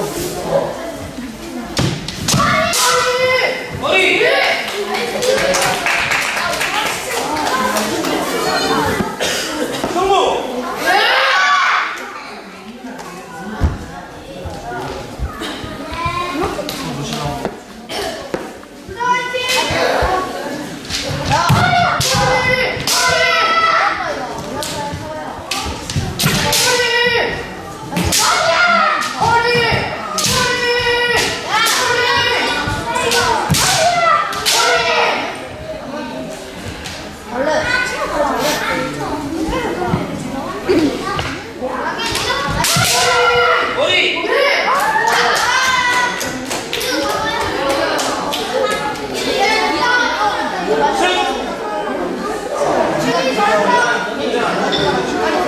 Oh. 오케이. 오